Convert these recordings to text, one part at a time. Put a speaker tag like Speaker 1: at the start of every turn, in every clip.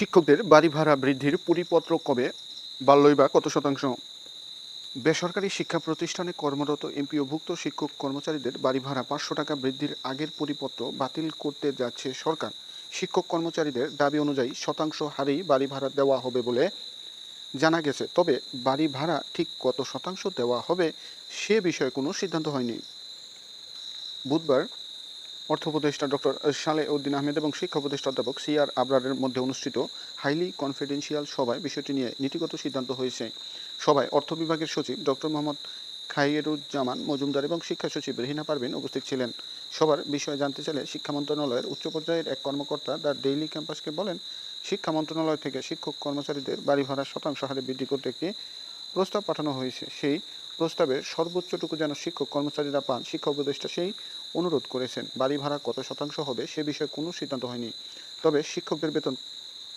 Speaker 1: শিক্ষকদের বাড়ি ভাড়া বৃদ্ধির পরিপত্র কবে বাড়লই বা কত শতাংশ? বেসরকারি শিক্ষা প্রতিষ্ঠানে কর্মরত এমপিওভুক্ত শিক্ষক কর্মচারীদের বাড়ি ভাড়া পাঁচশো টাকা বৃদ্ধির আগের পরিপত্র বাতিল করতে যাচ্ছে সরকার। শিক্ষক কর্মচারীদের দাবি অনুযায়ী শতাংশ হারেই বাড়ি ভাড়া দেওয়া হবে বলে জানা গেছে। তবে বাড়ি ভাড়া ঠিক কত শতাংশ দেওয়া হবে সে বিষয়ে কোনো সিদ্ধান্ত হয়নি। বুধবার অর্থ উপদেষ্টা ডক্টর সালে উদ্দিন আহমেদ এবং শিক্ষা উপদেষ্টা অধ্যাপক সি আর আবরারের মধ্যে অনুষ্ঠিত হাইলি কনফিডেন্সিয়াল সভায় বিষয়টি নিয়ে নীতিগত সিদ্ধান্ত হয়েছে। সভায় অর্থ বিভাগের সচিব ডক্টর মোহাম্মদ খাইরুজ্জামান মজুমদার এবং শিক্ষা সচিব রেহিনা পারভিন উপস্থিত ছিলেন। সবার বিষয়ে জানতে চাইলে শিক্ষা মন্ত্রণালয়ের উচ্চ পর্যায়ের এক কর্মকর্তা দ্য ডেইলি ক্যাম্পাসকে বলেন, শিক্ষা মন্ত্রণালয় থেকে শিক্ষক কর্মচারীদের বাড়ি ভাড়া শতাংশ হারে বৃদ্ধি করতে একটি প্রস্তাব পাঠানো হয়েছে। সেই প্রস্তাবে সর্বোচ্চটুকু যেন শিক্ষক কর্মচারীরা পান, শিক্ষা উপদেষ্টা সেই অনুরোধ করেছেন। বাড়ি ভাড়া কত শতাংশ হবে সে বিষয়ে কোনো সিদ্ধান্ত হয়নি। তবে শিক্ষকদের বেতন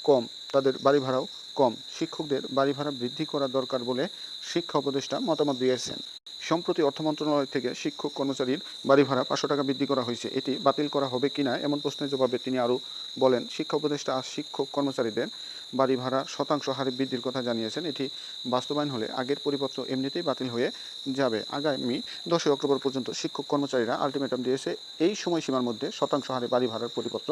Speaker 1: কম, তাদের বাড়ি ভাড়াও কম। শিক্ষকদের বাড়ি ভাড়া বৃদ্ধি করা দরকার বলে শিক্ষা উপদেষ্টা মতামত দিয়েছেন। সম্প্রতি অর্থ মন্ত্রণালয় থেকে শিক্ষক কর্মচারীর বাড়ি ভাড়া পাঁচশো টাকা বৃদ্ধি করা হয়েছে। এটি বাতিল করা হবে কিনা এমন প্রশ্নের জবাবে তিনি আরও বলেন, শিক্ষা উপদেষ্টা আর শিক্ষক কর্মচারীদের বাড়ি ভাড়া শতাংশ হারে বৃদ্ধির কথা জানিয়েছেন। এটি বাস্তবায়ন হলে আগের পরিপত্র এমনিতেই বাতিল হয়ে যাবে। আগামী দশই অক্টোবর পর্যন্ত শিক্ষক কর্মচারীরা আলটিমেটাম দিয়েছে এই সময়সীমার মধ্যে শতাংশ হারে বাড়ি ভাড়ার পরিপত্র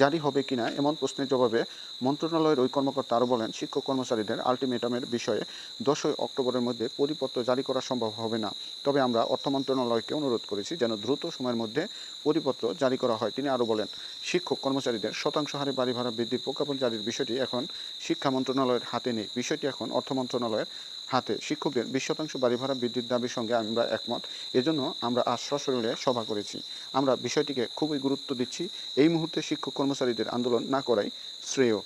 Speaker 1: জারি হবে কিনা এমন প্রশ্নের জবাবে মন্ত্রণালয়ের ওই কর্মকর্তা আরও বলেন, শিক্ষক কর্মচারীদের আলটিমেটামের বিষয়ে দশই অক্টোবরের মধ্যে পরিপত্র জারি করা সম্ভব হবে না। তবে আমরা অর্থ মন্ত্রণালয়কে অনুরোধ করেছি যেন দ্রুত সময়ের মধ্যে পরিপত্র জারি করা হয়। তিনি আরও বলেন, শিক্ষক কর্মচারীদের শতাংশ হারে বাড়ি ভাড়া বৃদ্ধির প্রজ্ঞাপন জারির বিষয়টি এখন শিক্ষা মন্ত্রণালয়ের হাতে নেই। বিষয়টি এখন অর্থ মন্ত্রণালয়ের হাতে। শিক্ষকদের বিশ শতাংশ বাড়ি ভাড়া বৃদ্ধির দাবির সঙ্গে আমরা একমত। এজন্য আমরা আজ সশরীরে সভা করেছি। আমরা বিষয়টিকে খুবই গুরুত্ব দিচ্ছি। এই মুহূর্তে শিক্ষক কর্মচারীদের আন্দোলন না করাই শ্রেয়।